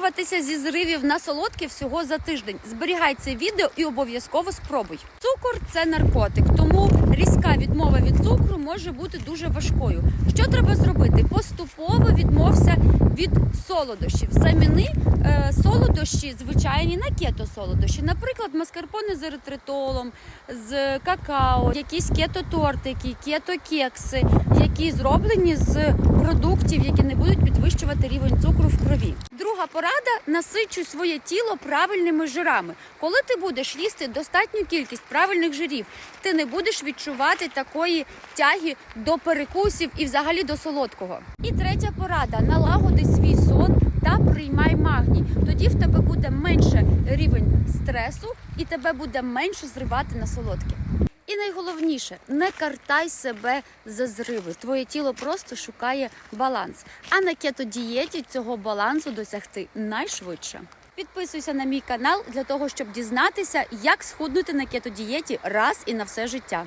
вирватися зі зривів на солодке всього за тиждень. Зберігай це відео і обов'язково спробуй. Цукор це наркотик, тому різка відмова від цукру може бути дуже важкою. Що треба зробити? Поступово відмовся від солодощів. Заміни е, солодощі звичайні на кето-солодощі. Наприклад, маскарпоне з еритритолом, з какао, якісь кето-тортики, кето-кекси, які зроблені з продуктів, які не будуть підвищувати рівень цукру в крові. Друга порада насичуй своє тіло правильними жирами. Коли ти будеш їсти достатню кількість правильних жирів, ти не будеш відчувати такої тяги до перекусів і взагалі до солодкого. І третя порада: налагоди свій сон та приймай магній. Тоді в тебе буде менше рівень стресу і тебе буде менше зривати на солодке. І найголовніше, не картай себе за зриви. Твоє тіло просто шукає баланс. А на кетодієті цього балансу досягти найшвидше. Підписуйся на мій канал для того, щоб дізнатися, як схуднути на кетодієті раз і на все життя.